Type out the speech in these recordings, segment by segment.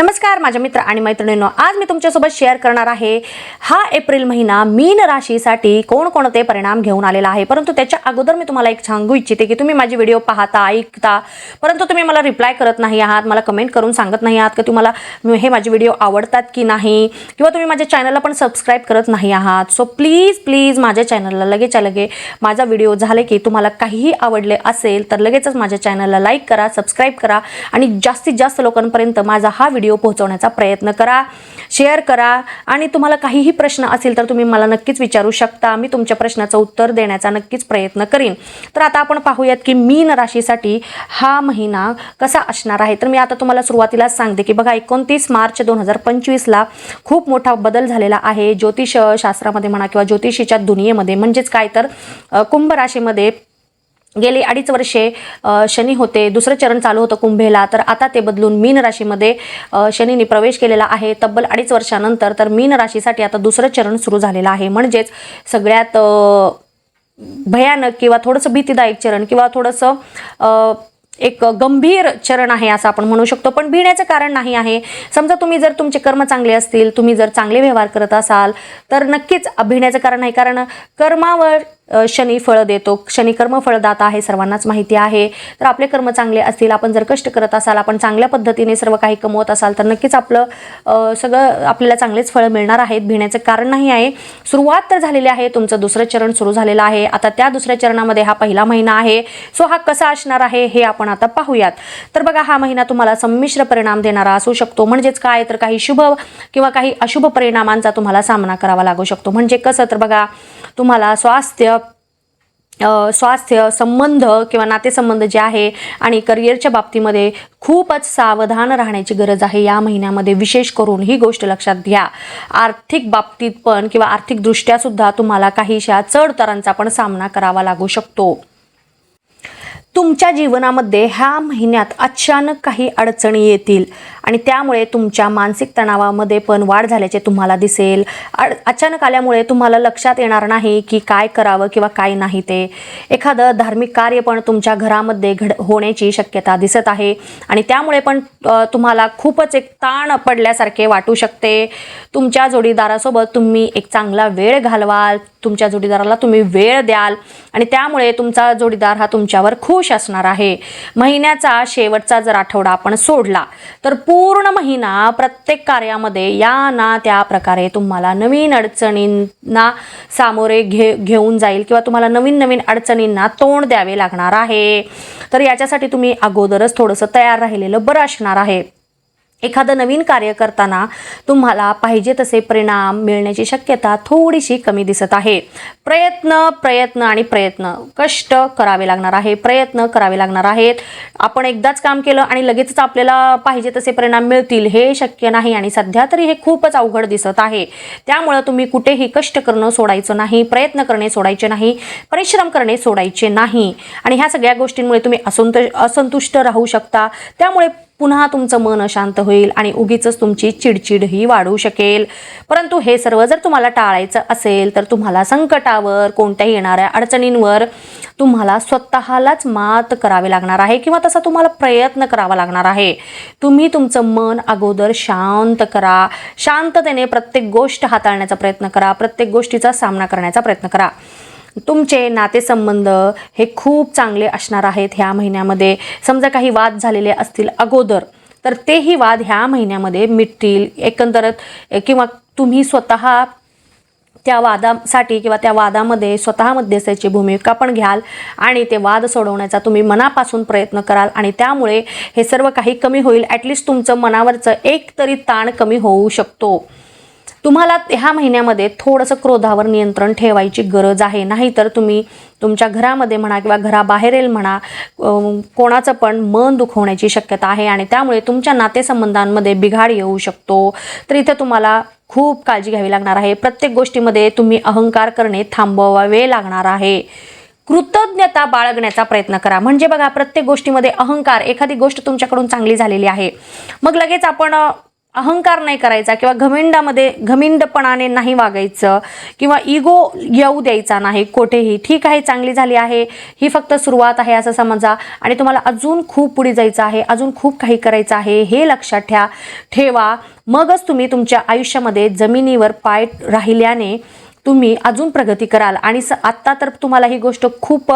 नमस्कार माझ्या मित्र आणि मैत्रिणींनो आज मी तुमच्यासोबत शेअर करणार आहे हा एप्रिल महिना मीन राशीसाठी कोणकोणते परिणाम घेऊन आलेला आहे. परंतु त्याच्या अगोदर मी तुम्हाला एक सांगू इच्छिते की तुम्ही माझी व्हिडिओ पाहता ऐकता परंतु तुम्ही मला रिप्लाय करत नाही आहात मला कमेंट करून सांगत नाही आहात की तुम्हाला हे माझे व्हिडिओ आवडतात की नाही किंवा तुम्ही माझ्या चॅनलला पण सबस्क्राईब करत नाही आहात. सो प्लीज प्लीज माझ्या चॅनलला लगेच्या लगे माझा व्हिडिओ झाले की तुम्हाला काहीही आवडले असेल तर लगेचच माझ्या चॅनलला लाईक करा सबस्क्राईब करा आणि जास्तीत जास्त लोकांपर्यंत माझा हा व्हिडिओ पोहोचवण्याचा प्रयत्न करा शेअर करा आणि तुम्हाला काहीही प्रश्न असेल तर तुम्ही मला नक्कीच विचारू शकता. मी तुमच्या प्रश्नाचं उत्तर देण्याचा नक्कीच प्रयत्न करीन. तर आता आपण पाहूयात की मीन राशीसाठी हा महिना कसा असणार आहे? तर मी आता तुम्हाला सुरुवातीलाच सांगते की बघा एकोणतीस मार्च दोन हजार पंचवीसला खूप मोठा बदल झालेला आहे. ज्योतिष शास्त्रामध्ये म्हणा किंवा ज्योतिषीच्या दुनियेमध्ये म्हणजेच काय तर कुंभ राशीमध्ये गेली अडीच वर्षे शनी होते दुसरं चरण चालू होतं कुंभेला तर आता ते बदलून मीन राशीमध्ये शनीने प्रवेश केलेला आहे. तब्बल अडीच वर्षानंतर तर मीन राशीसाठी आता दुसरं चरण सुरू झालेलं आहे. म्हणजेच सगळ्यात भयानक किंवा थोडंसं भीतीदायक चरण किंवा थोडंसं एक गंभीर चरण आहे असं आपण म्हणू शकतो. पण भिण्याचं कारण नाही आहे. समजा तुम्ही जर तुमचे कर्म चांगले असतील तुम्ही जर चांगले व्यवहार करत असाल तर नक्कीच भिण्याचं कारण आहे. कारण कर्मावर शनी फळ देतो शनी कर्म फळदाता आहे सर्वांनाच माहिती आहे. तर आपले कर्म चांगले असतील आपण जर कष्ट करत असाल आपण चांगल्या पद्धतीने सर्व काही कमवत असाल तर नक्कीच आपलं सगळं आपल्याला चांगलेच फळ मिळणार आहेत भिण्याचं कारण नाही आहे. सुरुवात तर झालेली आहे तुमचं दुसरं चरण सुरू झालेलं आहे. आता त्या दुसऱ्या चरणामध्ये हा पहिला महिना आहे. सो हा कसा असणार आहे हे आपण आता पाहूयात. तर बघा हा महिना तुम्हाला संमिश्र परिणाम देणारा असू शकतो. म्हणजेच काय? तर काही शुभ किंवा काही अशुभ परिणामांचा तुम्हाला सामना करावा लागू शकतो. म्हणजे कसं? तर बघा तुम्हाला स्वास्थ्य स्वास्थ्य संबंध किंवा नातेसंबंध जे आहे आणि करिअरच्या बाबतीमध्ये खूपच सावधान राहण्याची गरज आहे या महिन्यामध्ये. विशेष करून ही गोष्ट लक्षात घ्या. आर्थिक बाबतीत पण किंवा आर्थिकदृष्ट्या सुद्धा तुम्हाला काहीशा चढतरांचा पण सामना करावा लागू शकतो. तुमच्या जीवनामध्ये ह्या महिन्यात अचानक काही अडचणी येतील. आणि त्यामुळे तुमच्या मानसिक तणावामध्ये पण वाढ झाल्याचे तुम्हाला दिसेल. अड अचानक आल्यामुळे तुम्हाला लक्षात येणार नाही की काय करावं किंवा काय नाही ते. एखादं धार्मिक कार्य पण तुमच्या घरामध्ये घड होण्याची शक्यता दिसत आहे आणि त्यामुळे पण तुम्हाला खूपच एक ताण पडल्यासारखे वाटू शकते. तुमच्या जोडीदारासोबत तुम्ही एक चांगला वेळ घालवाल तुमच्या जोडीदाराला तुम्ही वेळ द्याल आणि त्यामुळे तुमचा जोडीदार हा तुमच्यावर खुश असणार आहे. महिन्याचा शेवटचा जर आठवडा आपण सोडला तर पूर्ण महिना प्रत्येक कार्यामध्ये या ना त्या प्रकारे तुम्हाला नवीन अडचणींना सामोरे घे घेऊन जाईल किंवा तुम्हाला नवीन नवीन अडचणींना तोंड द्यावे लागणार आहे. तर याच्यासाठी तुम्ही अगोदरच थोडंसं तयार राहिलेलं बरं असणार आहे. एखादं नवीन कार्य करताना तुम्हाला पाहिजे तसे परिणाम मिळण्याची शक्यता थोडीशी कमी दिसत आहे. प्रयत्न प्रयत्न आणि प्रयत्न कष्ट करावे लागणार आहे. प्रयत्न करावे लागणार आहेत. आपण एकदाच काम केलं आणि लगेचच आपल्याला पाहिजे तसे परिणाम मिळतील हे शक्य नाही आणि सध्या तरी हे खूपच अवघड दिसत आहे. त्यामुळं तुम्ही कुठेही कष्ट करणं सोडायचं नाही प्रयत्न करणे सोडायचे नाही परिश्रम करणे सोडायचे नाही. आणि ह्या सगळ्या गोष्टींमुळे तुम्ही असंत असंतुष्ट राहू शकता. त्यामुळे पुन्हा तुमचं मन अशांत होईल आणि उगीच तुमची चिडचिडही वाढू शकेल. परंतु हे सर्व जर तुम्हाला टाळायचं असेल तर तुम्हाला संकटावर कोणत्याही येणाऱ्या अडचणींवर तुम्हाला स्वतःलाच मात करावी लागणार आहे किंवा तसा तुम्हाला प्रयत्न करावा लागणार आहे. तुम्ही तुमचं मन अगोदर शांत करा. शांततेने प्रत्येक गोष्ट हाताळण्याचा प्रयत्न करा. प्रत्येक गोष्टीचा सामना करण्याचा प्रयत्न करा. तुमचे नातेसंबंध हे खूप चांगले असणार आहेत ह्या महिन्यामध्ये. समजा काही वाद झालेले असतील अगोदर तर तेही वाद ह्या महिन्यामध्ये मिटतील. एकंदरत किंवा तुम्ही स्वतः त्या वादासाठी किंवा त्या वादामध्ये स्वतः मध्यस्थाची भूमिका पण घ्याल आणि ते वाद सोडवण्याचा तुम्ही मनापासून प्रयत्न कराल आणि त्यामुळे हे सर्व काही कमी होईल. ॲटलिस्ट तुमचं मनावरचं एक तरी ताण कमी होऊ शकतो. तुम्हाला ह्या महिन्यामध्ये थोडंसं क्रोधावर नियंत्रण ठेवायची गरज आहे. नाहीतर तुम्ही तुमच्या घरामध्ये म्हणा किंवा घराबाहेरील म्हणा कोणाचं पण मन दुखवण्याची शक्यता आहे आणि त्यामुळे तुमच्या नातेसंबंधांमध्ये बिघाड येऊ शकतो. तर इथे तुम्हाला खूप काळजी घ्यावी लागणार आहे. प्रत्येक गोष्टीमध्ये तुम्ही अहंकार करणे थांबवावे लागणार आहे. कृतज्ञता बाळगण्याचा प्रयत्न करा. म्हणजे बघा प्रत्येक गोष्टीमध्ये अहंकार एखादी गोष्ट तुमच्याकडून चांगली झालेली आहे. मग लगेच आपण अहंकार नाही करायचा किंवा घमिंडामध्ये घमिंडपणाने नाही वागायचं किंवा इगो येऊ द्यायचा नाही कोठेही. ठीक आहे चांगली झाली आहे. ही फक्त सुरुवात आहे असं समजा. आणि तुम्हाला अजून खूप पुढे जायचं आहे अजून खूप काही करायचं आहे हे लक्षात ठ्या ठेवा. मगच तुम्ही तुमच्या आयुष्यामध्ये जमिनीवर पाय राहिल्याने तुम्ही अजून प्रगती कराल. आणि स आत्ता तर तुम्हाला ही गोष्ट खूप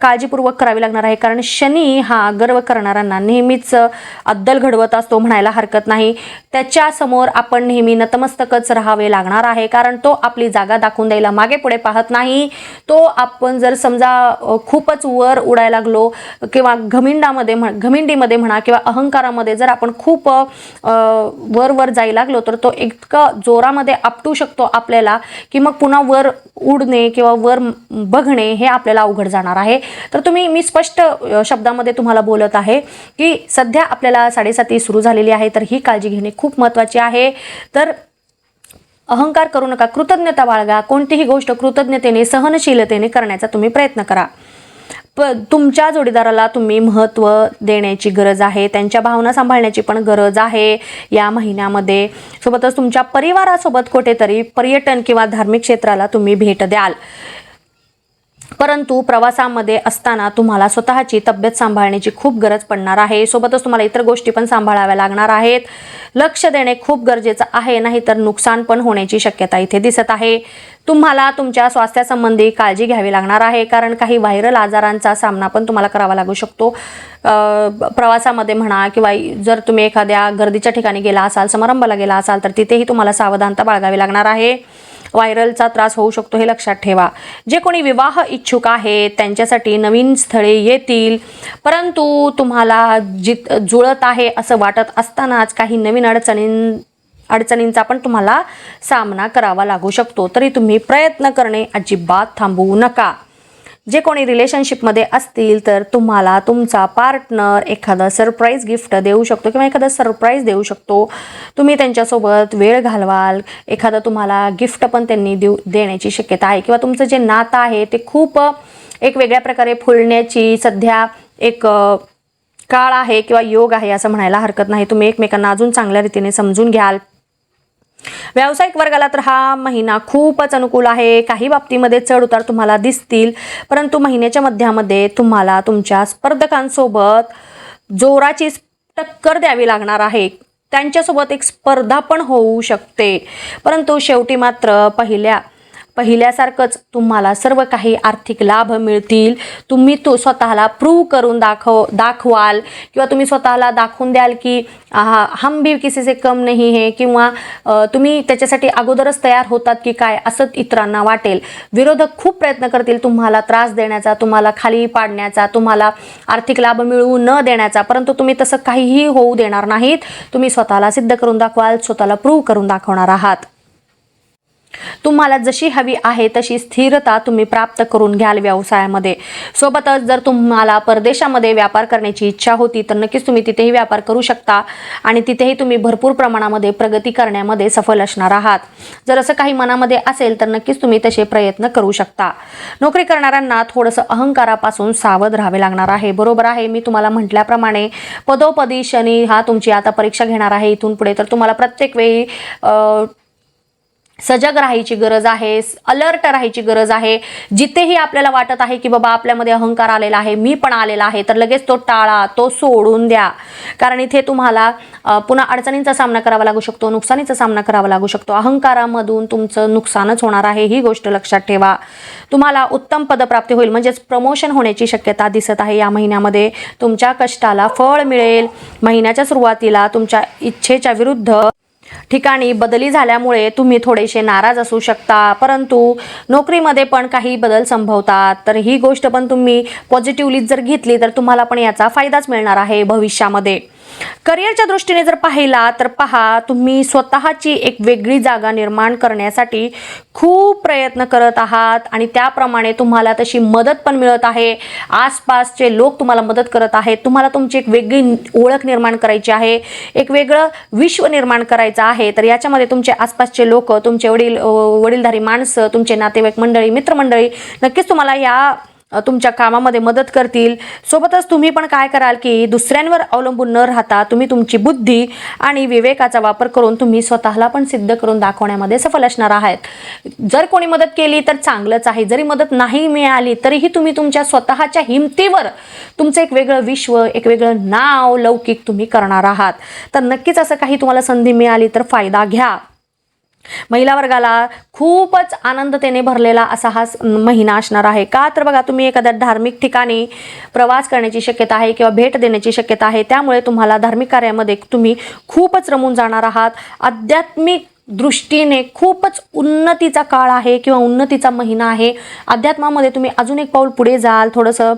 काळजीपूर्वक करावी लागणार आहे. कारण शनी हा गर्व करणाऱ्यांना नेहमीच अद्दल घडवत असतो म्हणायला हरकत नाही. त्याच्यासमोर आपण नेहमी नतमस्तकच राहावे लागणार आहे. कारण तो आपली जागा दाखवून द्यायला मागे पुढे पाहत नाही. तो आपण जर समजा खूपच वर उडायला लागलो किंवा घमिंडामध्ये म्हण घमिंडीमध्ये म्हणा किंवा अहंकारामध्ये जर आपण खूप वर वर जायला लागलो तर तो इतकं जोरामध्ये आपटू शकतो आपल्याला की मग पुन्हा वर उडणे किंवा वर बघणे हे आपल्याला अवघड जाणार आहे. तर तुम्ही मी स्पष्ट शब्दामध्ये तुम्हाला बोलत आहे की सध्या आपल्याला साडेसाती सुरू झालेली आहे तर ही काळजी घेणे खूप महत्त्वाची आहे. तर अहंकार करू नका कृतज्ञता बाळगा कोणतीही गोष्ट कृतज्ञतेने सहनशीलतेने करण्याचा तुम्ही प्रयत्न करा. प तुमच्या जोडीदाराला तुम्ही महत्त्व देण्याची गरज आहे त्यांच्या भावना सांभाळण्याची पण गरज आहे या महिन्यामध्ये. सोबतच तुमच्या परिवारासोबत कुठेतरी पर्यटन किंवा धार्मिक क्षेत्राला तुम्ही भेट द्याल. परंतु प्रवासामध्ये असताना तुम्हाला स्वतःची तब्येत सांभाळण्याची खूप गरज पडणार आहे. सोबतच तुम्हाला इतर गोष्टी पण सांभाळाव्या लागणार आहेत. लक्ष देणे खूप गरजेचं आहे नाहीतर नुकसान पण होण्याची शक्यता इथे दिसत आहे. तुम्हाला तुमच्या स्वास्थ्यासंबंधी काळजी घ्यावी लागणार आहे कारण काही व्हायरल आजारांचा सामना पण तुम्हाला करावा लागू शकतो. प्रवासामध्ये म्हणा किंवा जर तुम्ही एखाद्या गर्दीच्या ठिकाणी गेला असाल समारंभाला गेला असाल तर तिथेही तुम्हाला सावधानता बाळगावी लागणार आहे. व्हायरलचा त्रास होऊ शकतो हे लक्षात ठेवा. जे कोणी विवाह इच्छुक आहेत त्यांच्यासाठी नवीन स्थळे येतील. परंतु तुम्हाला जित जुळत आहे असं वाटत असतानाच काही नवीन अडचणीं अडचणींचा पण तुम्हाला सामना करावा लागू शकतो. तरी तुम्ही प्रयत्न करणे अजिबात थांबवू नका. जे कोणी रिलेशनशिपमध्ये असतील तर तुम्हाला तुमचा पार्टनर एखादं सरप्राईज गिफ्ट देऊ शकतो किंवा एखादा सरप्राईज देऊ शकतो. तुम्ही त्यांच्यासोबत वेळ घालवाल एखादं तुम्हाला गिफ्ट पण त्यांनी देऊ देण्याची शक्यता आहे. किंवा तुमचं जे नातं आहे ते खूप एक वेगळ्या प्रकारे फुलण्याची सध्या एक काळ आहे किंवा योग आहे असं म्हणायला हरकत नाही. तुम्ही एकमेकांना अजून चांगल्या रीतीने समजून घ्याल. व्यावसायिक वर्गाला तर हा महिना खूपच अनुकूल आहे. काही बाबतीमध्ये चढ उतार तुम्हाला दिसतील परंतु महिन्याच्या मध्यामध्ये तुम्हाला तुमच्या स्पर्धकांसोबत जोराची टक्कर द्यावी लागणार आहे. त्यांच्यासोबत एक स्पर्धा पण होऊ शकते. परंतु शेवटी मात्र पहिल्या पहिल्यासारखंच तुम्हाला सर्व काही आर्थिक लाभ मिळतील. तुम्ही तो स्वतःला प्रूव्ह करून दाखव दाखवाल किंवा तुम्ही स्वतःला दाखवून द्याल की आहा, हम भी किसी से कम नाही हे. किंवा तुम्ही त्याच्यासाठी अगोदरच तयार होतात की काय असं इतरांना वाटेल. विरोधक खूप प्रयत्न करतील तुम्हाला त्रास देण्याचा तुम्हाला खाली पाडण्याचा तुम्हाला आर्थिक लाभ मिळवू न देण्याचा. परंतु तुम्ही तसं काहीही होऊ देणार नाहीत. तुम्ही स्वतःला सिद्ध करून दाखवाल स्वतःला प्रूव्ह करून दाखवणार आहात. तुम्हाला जशी हवी आहे तशी स्थिरता तुम्ही प्राप्त करून घ्याल व्यवसायामध्ये. सोबतच जर तुम्हाला परदेशामध्ये व्यापार करण्याची इच्छा होती तर नक्कीच तुम्ही तिथेही व्यापार करू शकता आणि तिथेही तुम्ही भरपूर प्रमाणामध्ये प्रगती करण्यामध्ये सफल असणार आहात. जर असं काही मनामध्ये असेल तर नक्कीच तुम्ही तसे प्रयत्न करू शकता. नोकरी करणाऱ्यांना थोडंसं अहंकारापासून सावध राहावे लागणार आहे. बरोबर आहे मी तुम्हाला म्हटल्याप्रमाणे पदोपदी शनी हा तुमची आता परीक्षा घेणार आहे इथून पुढे. तर तुम्हाला प्रत्येक वेळी सजग राहायची गरज आहे अलर्ट राहायची गरज आहे. जिथेही आपल्याला वाटत आहे की बाबा आपल्यामध्ये अहंकार आलेला आहे मी पण आलेला आहे तर लगेच तो टाळा तो सोडून द्या. कारण इथे तुम्हाला पुन्हा अडचणींचा सामना करावा लागू शकतो नुकसानीचा सामना करावा लागू शकतो. अहंकारामधून तुमचं नुकसानच होणार आहे ही गोष्ट लक्षात ठेवा. तुम्हाला उत्तम पदप्राप्ती होईल म्हणजेच प्रमोशन होण्याची शक्यता दिसत आहे. या महिन्यामध्ये तुमच्या कष्टाला फळ मिळेल. महिन्याच्या सुरुवातीला तुमच्या इच्छेच्या विरुद्ध ठिकाणी बदली झाल्यामुळे तुम्ही थोडेसे नाराज असू शकता परंतु नोकरीमध्ये पण काही बदल संभवतात. तर ही गोष्ट पण तुम्ही पॉझिटिव्हली जर घेतली तर तुम्हाला पण याचा फायदाच मिळणार आहे भविष्यामध्ये. करिअरच्या दृष्टीने जर पाहिला तर पहा तुम्ही स्वतःची एक वेगळी जागा निर्माण करण्यासाठी खूप प्रयत्न करत आहात आणि त्याप्रमाणे तुम्हाला तशी मदत पण मिळत आहे. आसपासचे लोक तुम्हाला मदत करत आहेत. तुम्हाला तुमची एक वेगळी ओळख निर्माण करायची आहे. एक वेगळं विश्व निर्माण करायचं आहे. तर याच्यामध्ये तुमचे आसपासचे लोक तुमचे वडील वडीलधारी माणसं तुमचे नातेवाईक मंडळी मित्रमंडळी नक्कीच तुम्हाला या तुमच्या कामामध्ये मदत करतील. सोबतच तुम्ही पण काय कराल की दुसऱ्यांवर अवलंबून न राहता तुम्ही तुमची बुद्धी आणि विवेकाचा वापर करून तुम्ही स्वतःला पण सिद्ध करून दाखवण्यामध्ये सफल असणार आहात. जर कोणी मदत केली तर चांगलंच आहे. जरी मदत नाही मिळाली तरीही तुम्ही तुमच्या स्वतःच्या हिमतीवर तुमचं एक वेगळं विश्व एक वेगळं नाव लौकिक तुम्ही करणार आहात. तर नक्कीच असं काही तुम्हाला संधी मिळाली तर फायदा घ्या. महिला वर्गाला खूपच आनंदतेने भरलेला असा हा महिना असणार आहे. का? तर बघा तुम्ही एखाद्या धार्मिक ठिकाणी प्रवास करण्याची शक्यता आहे किंवा भेट देण्याची शक्यता आहे त्यामुळे तुम्हाला धार्मिक कार्यामध्ये तुम्ही खूपच रमून जाणार आहात. आध्यात्मिक दृष्टीने खूपच उन्नतीचा काळ आहे किंवा उन्नतीचा महिना आहे. अध्यात्मामध्ये तुम्ही अजून एक पाऊल पुढे जाल. थोडंसं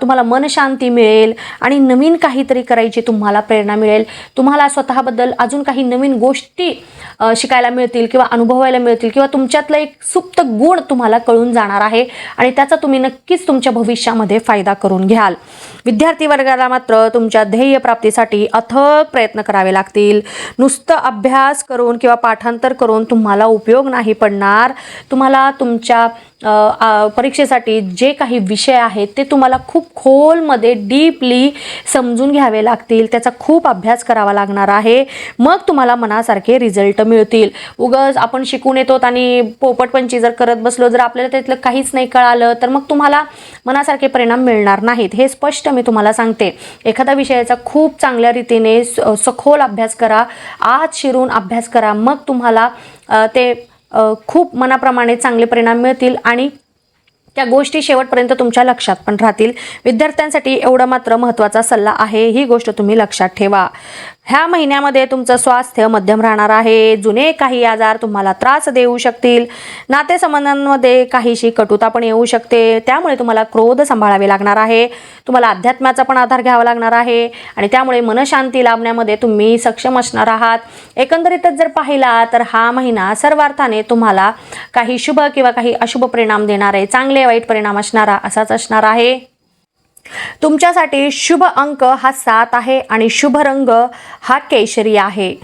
तुम्हाला मनशांती मिळेल आणि नवीन काहीतरी करायची तुम्हाला प्रेरणा मिळेल. तुम्हाला स्वतःबद्दल अजून काही नवीन गोष्टी शिकायला मिळतील किंवा अनुभवायला मिळतील किंवा तुमच्यातलं एक सुप्त गुण तुम्हाला कळून जाणार आहे आणि त्याचा तुम्ही नक्कीच तुमच्या भविष्यामध्ये फायदा करून घ्याल. विद्यार्थी वर्गाला मात्र तुमच्या ध्येय प्राप्तीसाठी अथक प्रयत्न करावे लागतील. नुसतं अभ्यास करून किंवा भाषांतर करून तुम्हाला उपयोग नाही पडणार. तुम्हाला तुमच्या परीक्षेसाठी जे काही विषय आहेत ते तुम्हाला खूप खोलमध्ये डीपली समजून घ्यावे लागतील. त्याचा खूप अभ्यास करावा लागणार आहे. मग तुम्हाला मनासारखे रिझल्ट मिळतील. उगज आपण शिकून येतो आणि पोपटपंची जर करत बसलो जर आपल्याला त्यातलं काहीच नाही कळालं तर मग तुम्हाला मनासारखे परिणाम मिळणार नाहीत. हे स्पष्ट मी तुम्हाला सांगते. एखादा विषयाचा खूप चांगल्या रीतीने स- सखोल अभ्यास करा. आत शिरून अभ्यास करा. मग तुम्हाला ते खूप मनाप्रमाणे चांगले परिणाम मिळतील आणि त्या गोष्टी शेवटपर्यंत तुमच्या लक्षात पण राहतील. विद्यार्थ्यांसाठी एवढं मात्र महत्त्वाचा सल्ला आहे ही गोष्ट तुम्ही लक्षात ठेवा. ह्या महिन्यामध्ये तुमचं स्वास्थ्य मध्यम राहणार आहे जुने काही आजार तुम्हाला त्रास देऊ शकतील. नातेसंबंधांमध्ये काहीशी कटुता पण येऊ शकते त्यामुळे तुम्हाला क्रोध सांभाळावे लागणार आहे. तुम्हाला अध्यात्माचा पण आधार घ्यावा लागणार आहे आणि त्यामुळे मनशांती लाभण्यामध्ये तुम्ही सक्षम असणार आहात. एकंदरीतच जर पाहिला तर हा महिना सर्वार्थाने तुम्हाला काही शुभ किंवा काही अशुभ परिणाम देणार आहे. चांगले वाईट परिणाम असणारा असाच असणार आहे. तुमच्यासाठी शुभ अंक हा सात आहे आणि शुभ रंग हा केशरी आहे.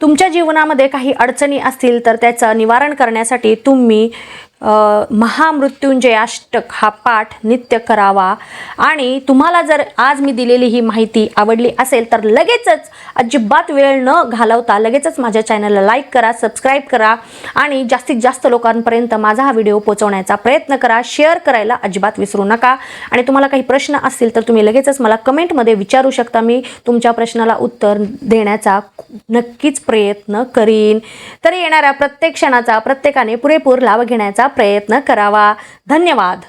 तुमच्या जीवनामध्ये काही अडचणी असतील तर त्याचं निवारण करण्यासाठी तुम्ही महामृत्युंजय अष्टक हा पाठ नित्य करावा. आणि तुम्हाला जर आज मी दिलेली ही माहिती आवडली असेल तर लगेचच अजिबात वेळ न घालवता लगेचच माझ्या चॅनलला लाईक करा सबस्क्राईब करा आणि जास्तीत जास्त लोकांपर्यंत माझा हा व्हिडिओ पोहोचवण्याचा प्रयत्न करा. शेअर करायला अजिबात विसरू नका. आणि तुम्हाला काही प्रश्न असतील तर तुम्ही लगेचच मला कमेंटमध्ये विचारू शकता. मी तुमच्या प्रश्नाला उत्तर देण्याचा नक्कीच प्रयत्न करीन. तर येणाऱ्या प्रत्येक क्षणाचा प्रत्येकाने पुरेपूर लाभ घेण्याचा प्रयत्न करावा. धन्यवाद.